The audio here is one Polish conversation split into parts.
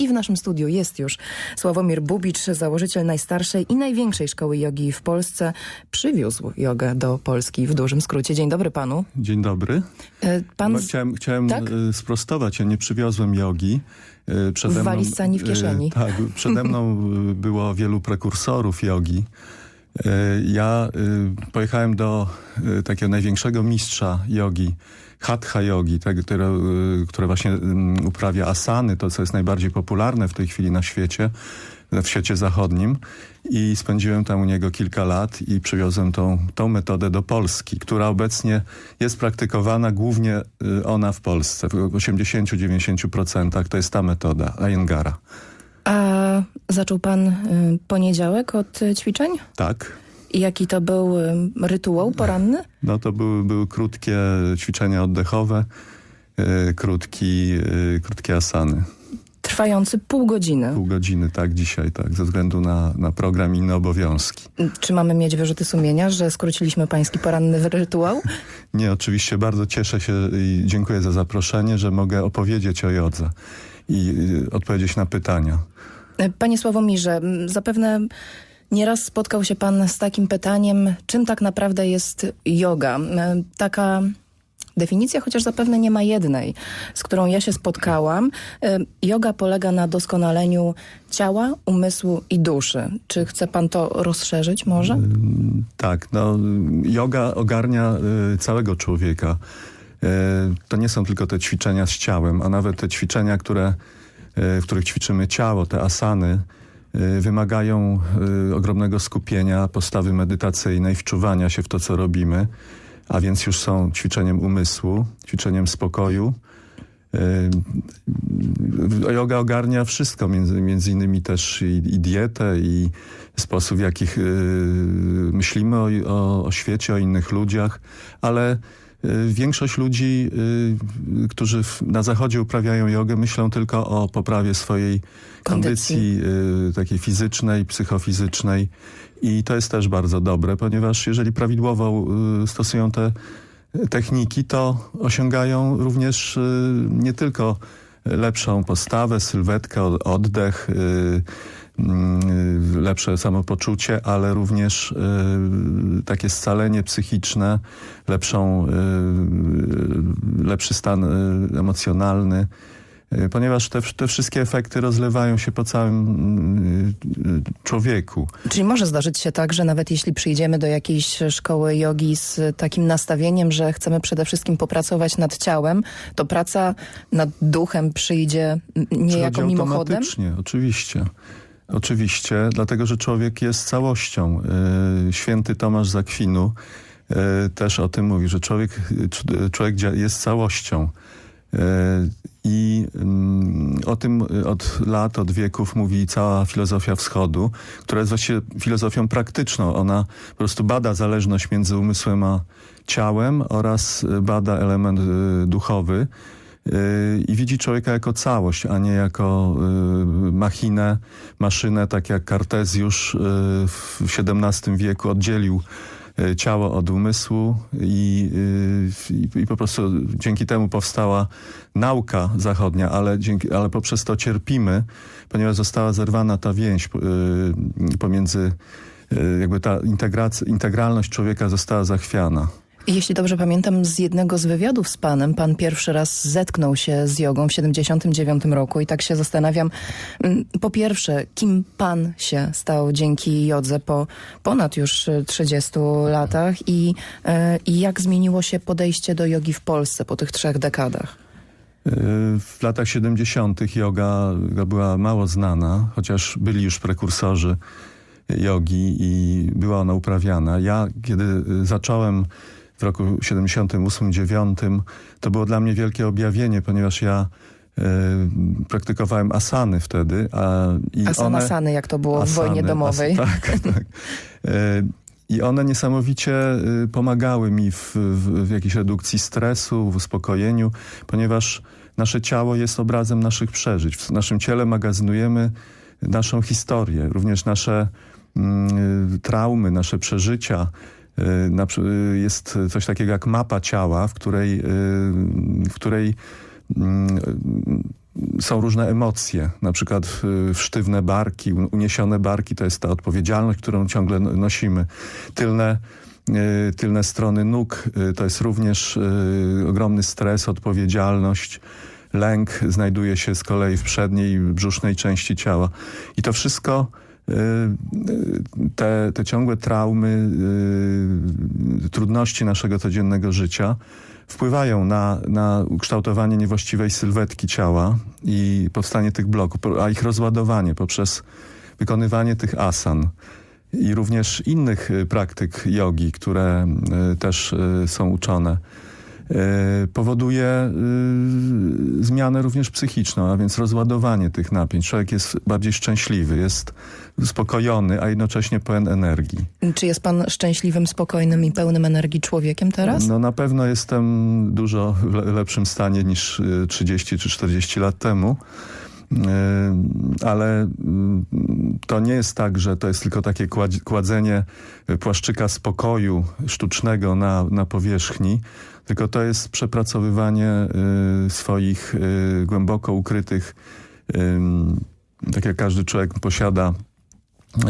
i w naszym studiu jest już Sławomir Bubicz, założyciel najstarszej i największej szkoły jogi w Polsce. Przywiózł jogę do Polski w dużym skrócie. Dzień dobry panu. Dzień dobry. E, Pan No, z... chciałem chciałem tak? y, sprostować, ja nie przywiozłem jogi. Y, Przede W walizce ani w kieszeni. Tak, przede mną było wielu prekursorów jogi. Ja pojechałem do takiego największego mistrza jogi, Hatha Yogi, tak, które, y, które właśnie ym, uprawia asany, to co jest najbardziej popularne w tej chwili na świecie, w świecie zachodnim i spędziłem tam u niego kilka lat i przywiozłem tą, tą metodę do Polski, która obecnie jest praktykowana głównie y, ona w Polsce. W 80-90% to jest ta metoda Ayengara. A zaczął pan y, poniedziałek od ćwiczeń? Tak. I jaki to był rytuał poranny? No to były, były krótkie ćwiczenia oddechowe, y, krótki, y, krótkie asany. Trwający pół godziny. Pół godziny, tak, dzisiaj, tak, ze względu na, na program i inne obowiązki. Czy mamy mieć wyrzuty sumienia, że skróciliśmy pański poranny rytuał? Nie, oczywiście bardzo cieszę się i dziękuję za zaproszenie, że mogę opowiedzieć o jodze i y, odpowiedzieć na pytania. Panie Sławomirze, zapewne nieraz spotkał się pan z takim pytaniem, czym tak naprawdę jest yoga. E, Taka definicja, chociaż zapewne nie ma jednej, z którą ja się spotkałam. E, Yoga polega na doskonaleniu ciała, umysłu i duszy. Czy chce pan to rozszerzyć może? Tak, no yoga ogarnia y, całego człowieka. To nie są tylko te ćwiczenia z ciałem, a nawet te ćwiczenia, które, w których ćwiczymy ciało, te asany, wymagają y, ogromnego skupienia, postawy medytacyjnej, wczuwania się w to, co robimy, a więc już są ćwiczeniem umysłu, ćwiczeniem spokoju. Y, Yoga ogarnia wszystko, między, między innymi też i, i dietę, i sposób, w jakich y, myślimy o, o, o świecie, o innych ludziach, ale y, większość ludzi, y, którzy na zachodzie uprawiają jogę, myślą tylko o poprawie swojej Kondycji. kondycji, y, takiej fizycznej, psychofizycznej i to jest też bardzo dobre, ponieważ jeżeli prawidłowo y, stosują te techniki, to osiągają również y, nie tylko lepszą postawę, sylwetkę, od- oddech, y, y, lepsze samopoczucie, ale również y, takie scalenie psychiczne, lepszą, y, lepszy stan y, emocjonalny, y, ponieważ te, te wszystkie efekty rozlewają się po całym y, y, człowieku. Czyli może zdarzyć się tak, że nawet jeśli przyjdziemy do jakiejś szkoły jogi z takim nastawieniem, że chcemy przede wszystkim popracować nad ciałem, to praca nad duchem przyjdzie niejako mimochodem? automatycznie, oczywiście. Oczywiście, dlatego że człowiek jest całością. Yy, Święty Tomasz z Akwinu yy, też o tym mówi, że człowiek, cz- człowiek jest całością. Yy, I mm, o tym od lat, od wieków mówi cała filozofia wschodu, która jest właściwie filozofią praktyczną. Ona po prostu bada zależność między umysłem a ciałem oraz bada element duchowy i widzi człowieka jako całość, a nie jako y, machinę, maszynę, tak jak Kartezjusz y, w XVII wieku oddzielił y, ciało od umysłu i, y, i, i po prostu dzięki temu powstała nauka zachodnia, ale, dzięki, ale poprzez to cierpimy, ponieważ została zerwana ta więź y, pomiędzy y, jakby ta integralność człowieka została zachwiana. Jeśli dobrze pamiętam, z jednego z wywiadów z panem, pan pierwszy raz zetknął się z jogą w 79 roku i tak się zastanawiam, mm, po pierwsze, kim pan się stał dzięki jodze po ponad już y, 30 latach i, e, i jak zmieniło się podejście do jogi w Polsce po tych trzech dekadach? Y, W latach 70. yoga była mało znana, chociaż byli już prekursorzy jogi i była ona uprawiana. Ja, kiedy y, zacząłem w roku 78-9, to było dla mnie wielkie objawienie, ponieważ ja y, praktykowałem asany wtedy. A, i one, Asanasany, jak to było w Asany, wojnie domowej. As, tak, tak. E, I one niesamowicie y, pomagały mi w, w, w jakiejś redukcji stresu, w uspokojeniu, ponieważ nasze ciało jest obrazem naszych przeżyć. W naszym ciele magazynujemy naszą historię, również nasze mm, y, traumy, nasze przeżycia. Y, y, Jest coś takiego jak mapa ciała, w której, y, w której mm, są różne emocje, na przykład sztywne barki, un- uniesione barki to jest ta odpowiedzialność, którą ciągle no- nosimy. Tylne, tylne strony nóg to jest również ogromny stres, odpowiedzialność. Lęk znajduje się z kolei w przedniej brzusznej części ciała. I to wszystko te, te ciągłe traumy, y, trudności naszego codziennego życia wpływają na, na ukształtowanie niewłaściwej sylwetki ciała i powstanie tych bloków, a ich rozładowanie poprzez wykonywanie tych asan i również innych y, praktyk jogi, które y, też y, są uczone, y, powoduje y, zmianę również psychiczną, a więc rozładowanie tych napięć. Człowiek jest bardziej szczęśliwy, jest uspokojony, a jednocześnie pełen energii. Czy jest pan szczęśliwym, spokojnym i pełnym energii człowiekiem teraz? No na pewno jestem dużo w le- lepszym stanie niż y, 30 czy 40 lat temu. Y, Ale mm, to nie jest tak, że to jest tylko takie kładz- kładzenie płaszczyka spokoju sztucznego na, na powierzchni, tylko to jest przepracowywanie y, swoich y, głęboko ukrytych, tak jak każdy człowiek posiada y,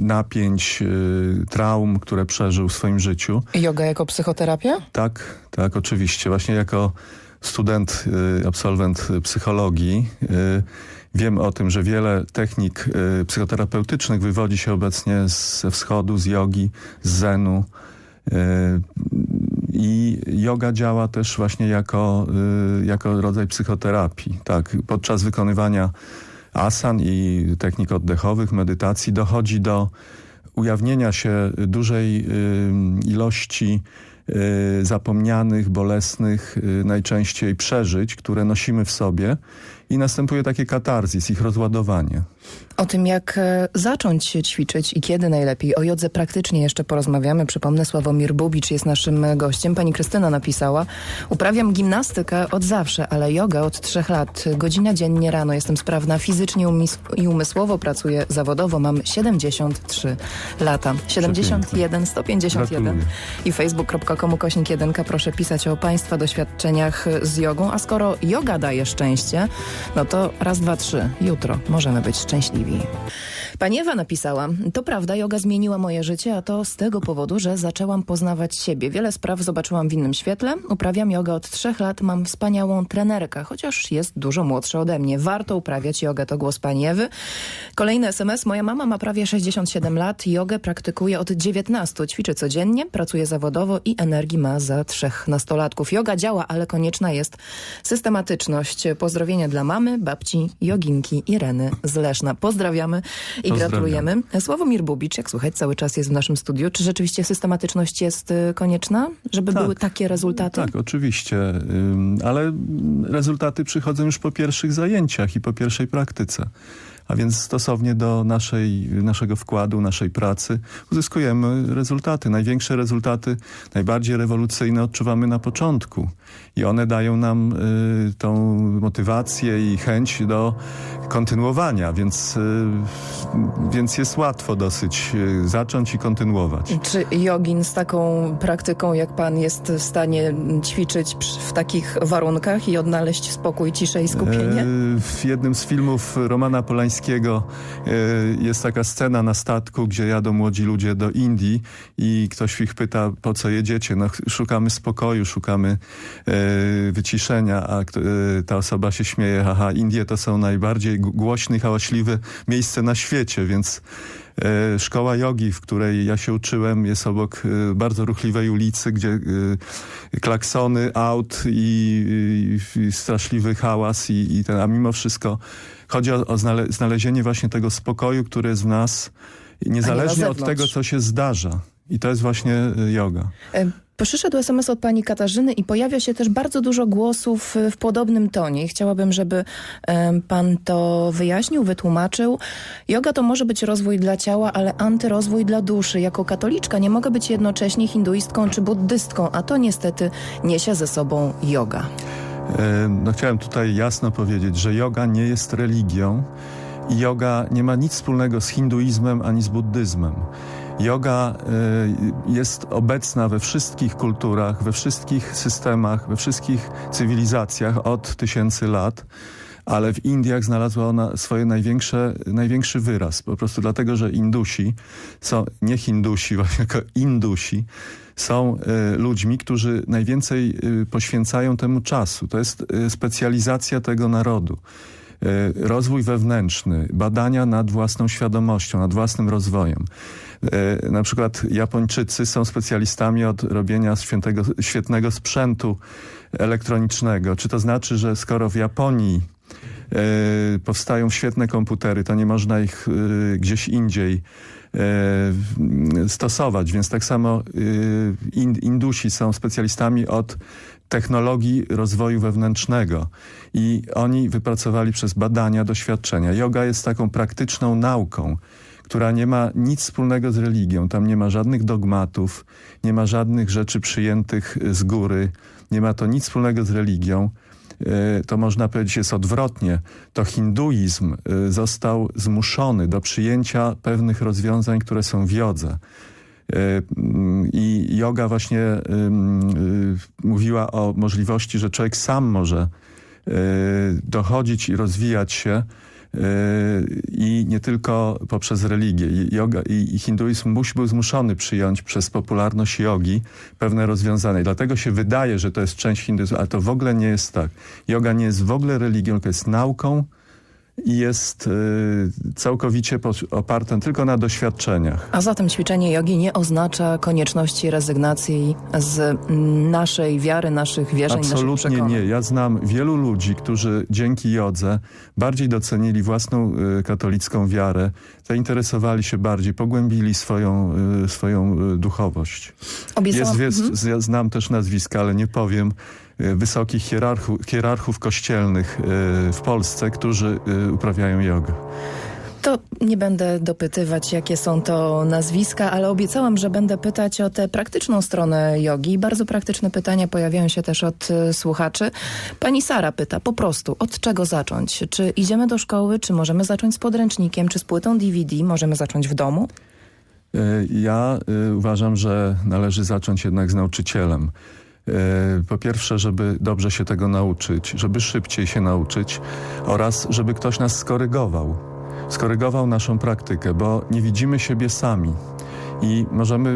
napięć, y, traum, które przeżył w swoim życiu. Yoga jako psychoterapia? Tak, tak, oczywiście. Właśnie jako student, y, absolwent y, psychologii y, wiem o tym, że wiele technik psychoterapeutycznych wywodzi się obecnie ze wschodu, z jogi, z zenu. I yoga działa też właśnie jako, jako rodzaj psychoterapii. Tak, podczas wykonywania asan i technik oddechowych, medytacji dochodzi do ujawnienia się dużej ilości zapomnianych, bolesnych, y, najczęściej przeżyć, które nosimy w sobie i następuje takie katarzis, ich rozładowanie. O tym, jak e, zacząć się ćwiczyć i kiedy najlepiej. O jodze praktycznie jeszcze porozmawiamy. Przypomnę, Sławomir Bubicz jest naszym e, gościem. Pani Krystyna napisała, uprawiam gimnastykę od zawsze, ale yoga od trzech lat. Godzina dziennie rano. Jestem sprawna fizycznie i umysłowo. Pracuję zawodowo. Mam 73 lata. 71 151 Gratuluję. i facebook.com kośnik 1. Proszę pisać o Państwa doświadczeniach z jogą. A skoro yoga daje szczęście, no to raz, dwa, trzy. Jutro możemy być szczęśliwi. Pani Ewa napisała, to prawda, yoga zmieniła moje życie, a to z tego powodu, że zaczęłam poznawać siebie. Wiele spraw zobaczyłam w innym świetle. Uprawiam jogę od trzech lat, mam wspaniałą trenerkę, chociaż jest dużo młodsza ode mnie. Warto uprawiać jogę, to głos pani Ewy. Kolejny SMS. Moja mama ma prawie 67 lat, jogę praktykuje od 19. Ćwiczy codziennie, pracuje zawodowo i energii ma za trzech nastolatków. Yoga działa, ale konieczna jest systematyczność. Pozdrowienia dla mamy, babci, joginki Ireny z Leszna. Pozdrawiamy i Pozdrawiam. gratulujemy. Sławomir Bubicz, jak słychać, cały czas jest w naszym studiu. Czy rzeczywiście systematyczność jest y, konieczna, żeby Tak. były takie rezultaty? Tak, oczywiście, ale rezultaty przychodzą już po pierwszych zajęciach i po pierwszej praktyce. A więc stosownie do naszej, naszego wkładu, naszej pracy uzyskujemy rezultaty. Największe rezultaty, najbardziej rewolucyjne odczuwamy na początku. I one dają nam y, tą motywację i chęć do kontynuowania, więc, y, więc jest łatwo dosyć y, zacząć i kontynuować. Czy jogin z taką praktyką jak pan jest w stanie ćwiczyć w takich warunkach i odnaleźć spokój, ciszę i skupienie? E, W jednym z filmów Romana Polańskiego e, jest taka scena na statku, gdzie jadą młodzi ludzie do Indii i ktoś ich pyta, po co jedziecie? No, szukamy spokoju, szukamy e, wyciszenia, a e, ta osoba się śmieje, haha, Indie to są najbardziej głośne, hałaśliwe miejsce na świecie, więc szkoła jogi, w której ja się uczyłem, jest obok bardzo ruchliwej ulicy, gdzie klaksony aut i, i, i straszliwy hałas i, i ten, a mimo wszystko chodzi o, o znale, znalezienie właśnie tego spokoju, który jest w nas, niezależnie od tego, co się zdarza. I to jest właśnie y, yoga. E, Przyszedł SMS od pani Katarzyny i pojawia się też bardzo dużo głosów e, w podobnym tonie. Chciałabym, żeby em, pan to wyjaśnił, wytłumaczył. Yoga to może być rozwój dla ciała, ale antyrozwój dla duszy. Jako katoliczka nie mogę być jednocześnie hinduistką czy buddystką, a to niestety niesie ze sobą yoga. E, No, chciałem tutaj jasno powiedzieć, że yoga nie jest religią i yoga nie ma nic wspólnego z hinduizmem ani z buddyzmem. Yoga e, jest obecna we wszystkich kulturach, we wszystkich systemach, we wszystkich cywilizacjach od tysięcy lat. Ale w Indiach znalazła ona swoje największe, największy wyraz. Po prostu dlatego, że Indusi są, nie Hindusi, tylko Indusi, są y, ludźmi, którzy najwięcej y, poświęcają temu czasu. To jest y, specjalizacja tego narodu. Rozwój wewnętrzny, badania nad własną świadomością, nad własnym rozwojem. Na przykład Japończycy są specjalistami od robienia świętego, świetnego sprzętu elektronicznego. Czy to znaczy, że skoro w Japonii y, powstają świetne komputery, to nie można ich y, gdzieś indziej y, stosować, więc tak samo in, Indusi są specjalistami od technologii rozwoju wewnętrznego i oni wypracowali przez badania, doświadczenia. Yoga jest taką praktyczną nauką, która nie ma nic wspólnego z religią. Tam nie ma żadnych dogmatów, nie ma żadnych rzeczy przyjętych z góry, nie ma to nic wspólnego z religią. Y, To można powiedzieć jest odwrotnie. To hinduizm y, został zmuszony do przyjęcia pewnych rozwiązań, które są w jodze. Y, mm, I yoga właśnie y, mówiła o możliwości, że człowiek sam może dochodzić i rozwijać się i nie tylko poprzez religię. Yoga, i, hinduizm musi był zmuszony przyjąć przez popularność jogi pewne rozwiązania. I dlatego się wydaje, że to jest część hinduizmu, ale to w ogóle nie jest tak. Yoga nie jest w ogóle religią, tylko jest nauką jest y, całkowicie oparta tylko na doświadczeniach. A zatem ćwiczenie jogi nie oznacza konieczności rezygnacji z naszej wiary, naszych wierzeń, naszych Absolutnie przekonań. nie. Ja znam wielu ludzi, którzy dzięki jodze bardziej docenili własną y, katolicką wiarę, zainteresowali się bardziej, pogłębili swoją, y, swoją duchowość. Obiecałam, Jest, Mhm. jest, ja znam też nazwiska, ale nie powiem, wysokich hierarchu, hierarchów kościelnych y, w Polsce, którzy y, uprawiają jogę. To nie będę dopytywać, jakie są to nazwiska, ale obiecałam, że będę pytać o tę praktyczną stronę jogi. Bardzo praktyczne pytania pojawiają się też od słuchaczy. Pani Sara pyta po prostu, od czego zacząć? Czy idziemy do szkoły, czy możemy zacząć z podręcznikiem, czy z płytą DVD? Możemy zacząć w domu? Ja uważam, że należy zacząć jednak z nauczycielem. Y, Po pierwsze, żeby dobrze się tego nauczyć, żeby szybciej się nauczyć oraz żeby ktoś nas skorygował. Skorygował naszą praktykę, bo nie widzimy siebie sami i możemy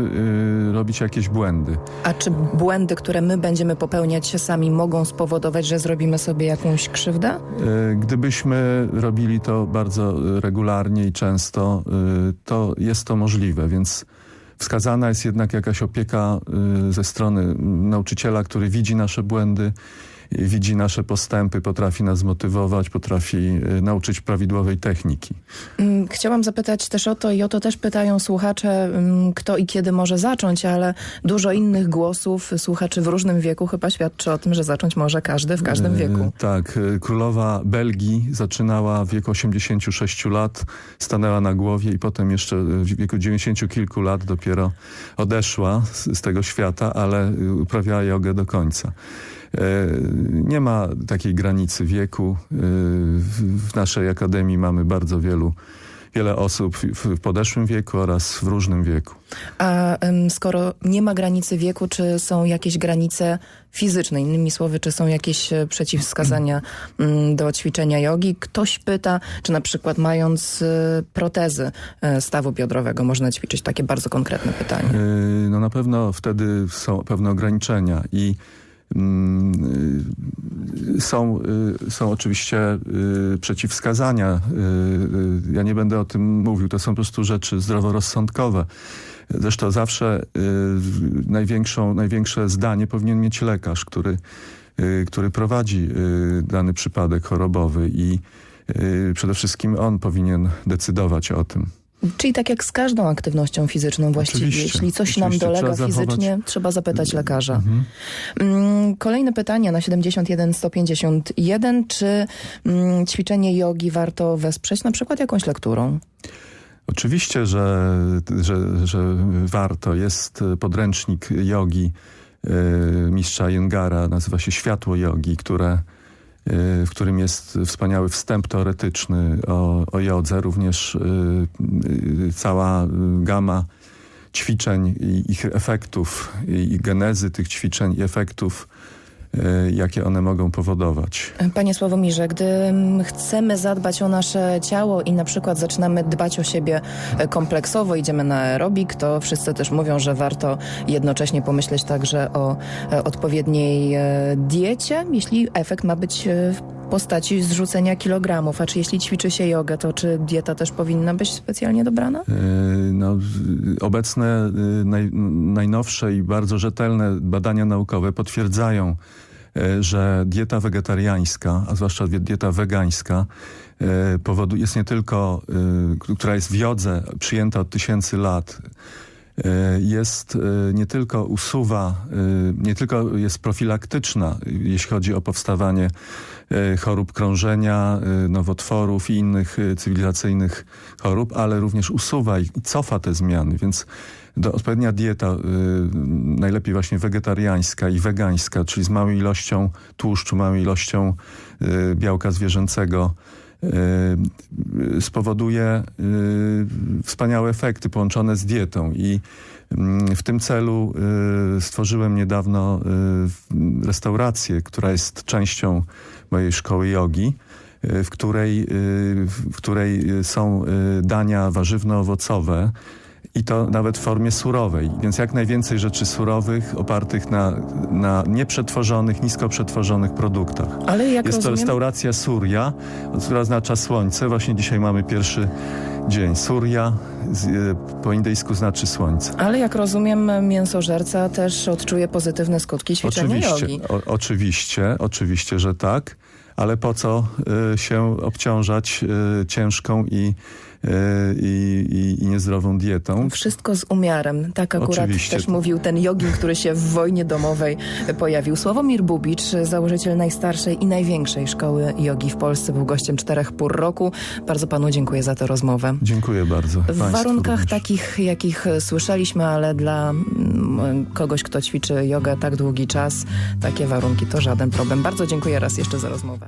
y, robić jakieś błędy. A czy błędy, które my będziemy popełniać sami mogą spowodować, że zrobimy sobie jakąś krzywdę? Y, Gdybyśmy robili to bardzo y, regularnie i często, y, to jest to możliwe, więc wskazana jest jednak jakaś opieka y, ze strony nauczyciela, który widzi nasze błędy, widzi nasze postępy, potrafi nas zmotywować, potrafi y, nauczyć prawidłowej techniki. Mm, Chciałam zapytać też o to i o to też pytają słuchacze, mm, kto i kiedy może zacząć, ale dużo innych głosów słuchaczy w różnym wieku chyba świadczy o tym, że zacząć może każdy w każdym E, wieku. Tak, e, królowa Belgii zaczynała w wieku 86 lat, stanęła na głowie i potem jeszcze w wieku 90 kilku lat dopiero odeszła z, z tego świata, ale y, uprawiała jogę do końca. E, Nie ma takiej granicy wieku. E, W naszej akademii mamy bardzo wielu, wiele osób w- podeszłym wieku oraz w różnym wieku. A skoro nie ma granicy wieku, czy są jakieś granice fizyczne? Innymi słowy, czy są jakieś e, przeciwwskazania mm, do ćwiczenia jogi? Ktoś pyta, czy na przykład mając protezy stawu biodrowego można ćwiczyć? Takie bardzo konkretne pytanie. No na pewno wtedy są pewne ograniczenia i są, yy, są oczywiście yy, przeciwwskazania. Ja nie będę o tym mówił. To są po prostu rzeczy zdroworozsądkowe. Zresztą zawsze największą, największe zdanie powinien mieć lekarz, który, który prowadzi dany przypadek chorobowy i przede wszystkim on powinien decydować o tym. Czyli tak jak z każdą aktywnością fizyczną właściwie. Oczywiście, Jeśli coś nam dolega Trzeba zachować- fizycznie, trzeba zapytać lekarza. Mhm. Kolejne pytanie na 71 151. Czy mm, ćwiczenie jogi warto wesprzeć na przykład jakąś lekturą? Oczywiście, że, że, że warto. Jest podręcznik jogi y, mistrza Jengara, nazywa się Światło jogi, które, y, w którym jest wspaniały wstęp teoretyczny o, o jodze, również y, y, cała y, gama ćwiczeń i ich efektów i, genezy tych ćwiczeń i efektów jakie one mogą powodować. Panie Sławomirze, gdy mm, chcemy zadbać o nasze ciało i na przykład zaczynamy dbać o siebie e, kompleksowo, idziemy na aerobik, to wszyscy też mówią, że warto jednocześnie pomyśleć także o e, odpowiedniej e, diecie, jeśli efekt ma być e, postaci zrzucenia kilogramów. A czy jeśli ćwiczy się jogę, to czy dieta też powinna być specjalnie dobrana? E, No, obecne, e, naj, najnowsze i bardzo rzetelne badania naukowe potwierdzają, e, że dieta wegetariańska, a zwłaszcza dieta wegańska, powodu, jest nie tylko, która jest w jodze przyjęta od tysięcy lat, jest e, nie tylko usuwa, e, nie tylko jest profilaktyczna, jeśli chodzi o powstawanie e, chorób krążenia, e, nowotworów i innych e, cywilizacyjnych chorób, ale również usuwa i cofa te zmiany, więc do, odpowiednia dieta, najlepiej właśnie wegetariańska i wegańska, czyli z małą ilością tłuszczu, małą ilością białka zwierzęcego, spowoduje y, wspaniałe efekty połączone z dietą. I mm, w tym celu y, stworzyłem niedawno y, restaurację, która jest częścią mojej szkoły jogi, y, w której, y, w której y, są y, dania warzywno-owocowe i to nawet w formie surowej. Więc jak najwięcej rzeczy surowych opartych na, na nieprzetworzonych, nisko przetworzonych produktach. Ale jak Jest to rozumiem... restauracja Surya, która oznacza słońce. Właśnie dzisiaj mamy pierwszy dzień. Surya y, po indyjsku znaczy słońce. Ale jak rozumiem, mięsożerca też odczuje pozytywne skutki ćwiczenia Oczywiście, jogi. o, oczywiście, oczywiście, że tak, ale po co y, się obciążać y, ciężką i, i, i, i niezdrową dietą? Wszystko z umiarem. Tak akurat Oczywiście. też mówił ten jogin, który się w wojnie domowej pojawił. Sławomir Bubicz, założyciel najstarszej i największej szkoły jogi w Polsce, był gościem czterech pór roku. Bardzo panu dziękuję za tę rozmowę. Dziękuję bardzo. W Państwu warunkach również. takich, jakich słyszeliśmy, ale dla mm, kogoś, kto ćwiczy jogę tak długi czas, takie warunki to żaden problem. Bardzo dziękuję raz jeszcze za rozmowę.